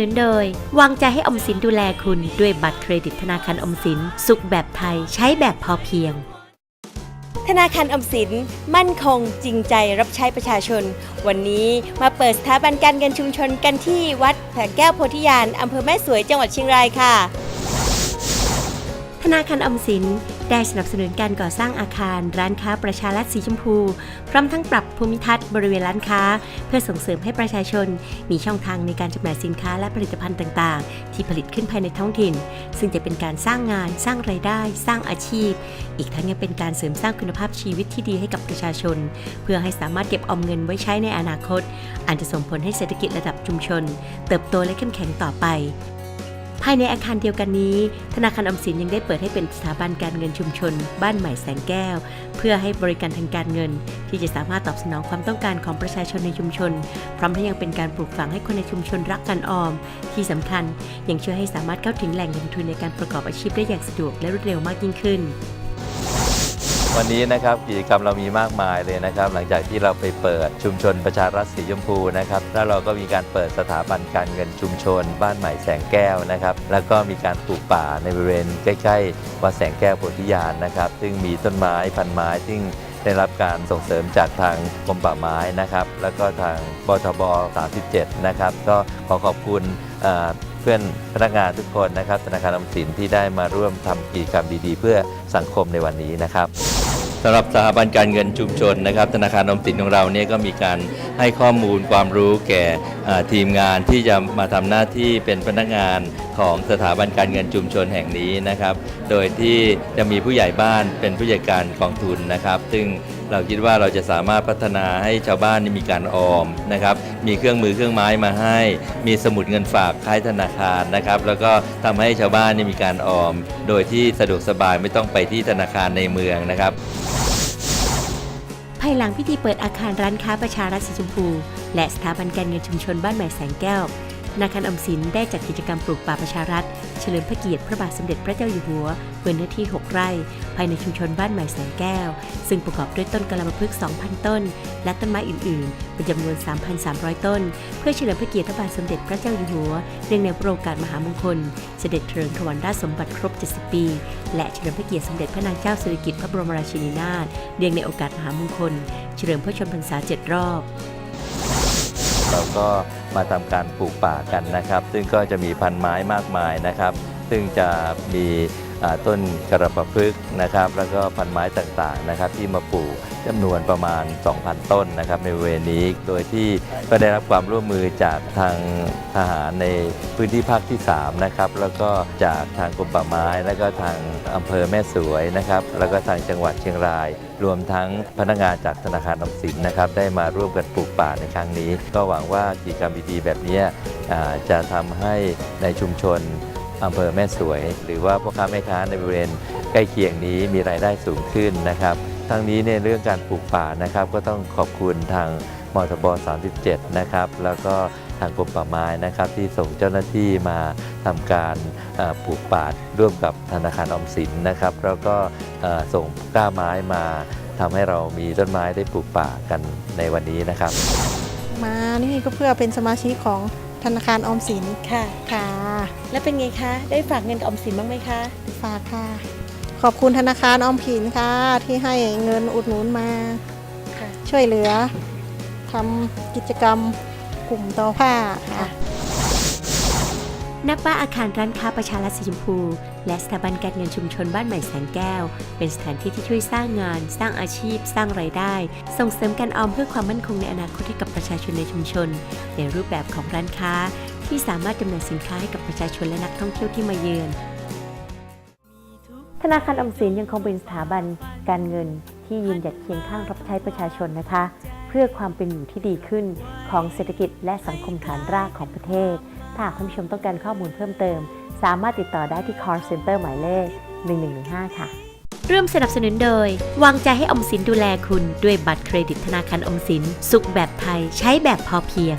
นุนโดย วางใจให้ออมสินดูแลคุณด้วยบัตรเครดิตธนาคารออมสิน สุขแบบไทยใช้แบบพอเพียง ธนาคารออมสิน มั่นคงจริงใจรับใช้ประชาชน วันนี้มาเปิดสถาบันการเงินชุมชนกันที่วัดแผแก้วโพธิญาณอำเภอแม่สวยจังหวัดเชียงรายค่ะ ธนาคารออมสิน ได้สนับสนุนการก่อสร้างอาคาร ร้านค้าประชารัฐสีชมพู พร้อมทั้งปรับภูมิทัศน์บริเวณร้านค้า เพื่อส่งเสริมให้ประชาชน มีช่องทางในการจำหน่ายสินค้าและผลิตภัณฑ์ต่าง ๆ ที่ผลิตขึ้นภายในท้องถิ่น ซึ่งจะเป็นการสร้างงาน สร้างไรายได้ สร้างอาชีพ อีกทั้งยังเป็นการเสริมสร้างคุณภาพชีวิตที่ดีให้กับประชาชน เพื่อให้สามารถเก็บออมเงินไว้ใช้ในอนาคตอันจะส่งผลให้เศรษฐกิจระดับชุมชน เติบโตและเข้มแข็งต่อไป ภายในอาคารเดียวกันนี้ ธนาคารอมสินยังได้เปิดให้เป็นสถาบันการเงินชุมชน บ้านใหม่แสงแก้ว เพื่อให้บริการทางการเงิน ที่จะสามารถตอบสนองความต้องการของประชาชนในชุมชน พร้อมทั้งยังเป็นการปลูกฝังให้คนในชุมชนรักการออม ที่สำคัญยังช่วยให้สามารถเข้าถึงแหล่งเงินทุนในการประกอบอาชีพได้อย่างสะดวกและรวดเร็วมากยิ่งขึ้น วันนี้นะครับกิจกรรมเรามีมากมายเลยนะครับ หลังจากที่เราไปเปิดชุมชนประชารัฐสีชมพูนะครับแล้วเราก็มีการเปิดสถาบันการเงินชุมชน บ้านใหม่แสงแก้วนะครับแล้วก็มีการปลูกป่าในบริเวณใกล้ๆวัดแสงแก้วโพธิญาณนะครับ ซึ่งมีต้นไม้พันไม้ซึ่งได้รับการส่งเสริมจากทางกรมป่าไม้นะครับ แล้วก็ทางบทบ 37 นะครับ ก็ขอขอบคุณเอ่อเพื่อนพนักงานทุกคนนะครับธนาคารออมสินที่ได้มาร่วมทำกิจกรรมดีๆ เพื่อสังคมในวันนี้นะครับ สำหรับสถาบันการเงินชุมชนนะครับ ธนาคารอมสินของเราเนี่ยก็มีการให้ข้อมูลความรู้แก่ทีมงานที่จะมาทำหน้าที่เป็นพนักงาน ของสถาบันการเงินชุมชนแห่งนี้นะครับ โดยที่จะมีผู้ใหญ่บ้านเป็นผู้จัดการกองทุนนะครับ ซึ่งเราคิดว่าเราจะสามารถพัฒนาให้ชาวบ้านนี่มีการออมนะครับ มีเครื่องมือเครื่องไม้มาให้ มีสมุดเงินฝากคล้ายธนาคารนะครับ แล้วก็ทำให้ชาวบ้านนี่มีการออม โดยที่สะดวกสบายไม่ต้องไปที่ธนาคารในเมืองนะครับ ภายหลังพิธีเปิดอาคารร้านค้าประชารัฐสีชมพู และสถาบันการเงินชุมชนบ้านใหม่แสงแก้ว นาคารอมสินได้จัดกิจกรรมปลูกป่าประชารัฐ เฉลิมพระเกียรติพระบาทสมเด็จพระเจ้าอยู่หัวเนื้อที่ 6 ไร่ ภายในชุมชนบ้านใหม่แสงแก้ว ซึ่งประกอบด้วยต้นกะลามพฤกษ์2,000 ต้น และต้นไม้อื่น ๆ เป็นจำนวน 3,300 ต้น เพื่อเฉลิมพระเกียรติพระบาทสมเด็จพระเจ้าอยู่หัวเนื่องในพระโอกาสมหามงคล เสด็จเถลิงถวัลราชสมบัติครบ 70 ปี และเฉลิมพระเกียรติสมเด็จพระนางเจ้าสิริกิติ์พระบรมราชินีนาถเนื่องในโอกาสมหามงคล เฉลิมพระชนมพรรษาเจ็ดรอบ เราก็มาทำการปลูกป่ากันนะครับ ซึ่งก็จะมีพันไม้มากมายนะครับ ซึ่งจะมี ต้นกระปะพฤกนะครับ แล้วก็พันไม้ต่างๆนะครับ ที่มาปลูกจำนวนประมาณ 2,000 ต้นนะครับ ในเวณนี้โดยที่ก็ได้รับความร่วมมือจากทางทหารในพื้นที่ภาคที่ 3 นะครับ แล้วก็จากทางกรมป่าไม้ แล้วก็ทางอำเภอแม่สวยนะครับ แล้วก็ทางจังหวัดเชียงราย รวมทั้งพนักงานจากธนาคารออมสินนะครับ ได้มาร่วมกันปลูกป่าในครั้งนี้ ก็หวังว่ากิจกรรมดีๆแบบนี้จะทำให้ในชุมชน อำเภอแม่สวย หรือว่าพ่อค้าแม่ค้าในบริเวณใกล้เคียงนี้มีรายได้สูงขึ้นนะครับทั้งนี้ในยเรื่องการปลูกป่านะครับก็ต้องขอบคุณทางมทบ 37 นะครับ แล้วก็ทางกรมป่าไม้นะครับ ที่ส่งเจ้าหน้าที่มาทำการปลูกป่าร่วมกับธนาคารออมสินนะครับ แล้วก็ส่งกล้าไม้มาทำให้เรามีต้นไม้ได้ปลูกป่ากันในวันนี้นะครับ มานี่ก็เพื่อเป็นสมาชิกของ ธนาคารออมสินค่ะ ค่ะ แล้วเป็นไงคะ ได้ฝากเงินกับออมสินบ้างไหมคะ ฝากค่ะ ขอบคุณธนาคารออมสินค่ะ ที่ให้เงินอุดหนุนมา ค่ะ ช่วยเหลือทำกิจกรรมกลุ่มตอผ้าค่ะ นับว่าอาคารร้านค้าประชารัฐสีชมพู และสถาบันการเงินชุมชนบ้านใหม่แสงแก้ว เป็นสถานที่ที่ช่วยสร้างงาน สร้างอาชีพ สร้างรายได้ ส่งเสริมการออมเพื่อความมั่นคงในอนาคตให้กับประชาชนในชุมชน ในรูปแบบของร้านค้า ที่สามารถจำหน่ายสินค้าให้กับประชาชนและนักท่องเที่ยวที่มาเยือน ธนาคารออมสินยังคงเป็นสถาบันการเงินที่ยืนหยัดเคียงข้างรับใช้ประชาชนนะคะ เพื่อความเป็นอยู่ที่ดีขึ้นของเศรษฐกิจและสังคมฐานรากของประเทศ ถ้าหากคุณผู้ชมต้องการข้อมูลเพิ่มเติม สามารถติดต่อได้ที่ call center หมายเลข 1115 ค่ะ ร่วมสนับสนุนโดย วางใจให้อมสินดูแลคุณด้วยบัตรเครดิตธนาคารออมสิน สุขแบบไทย ใช้แบบพอเพียง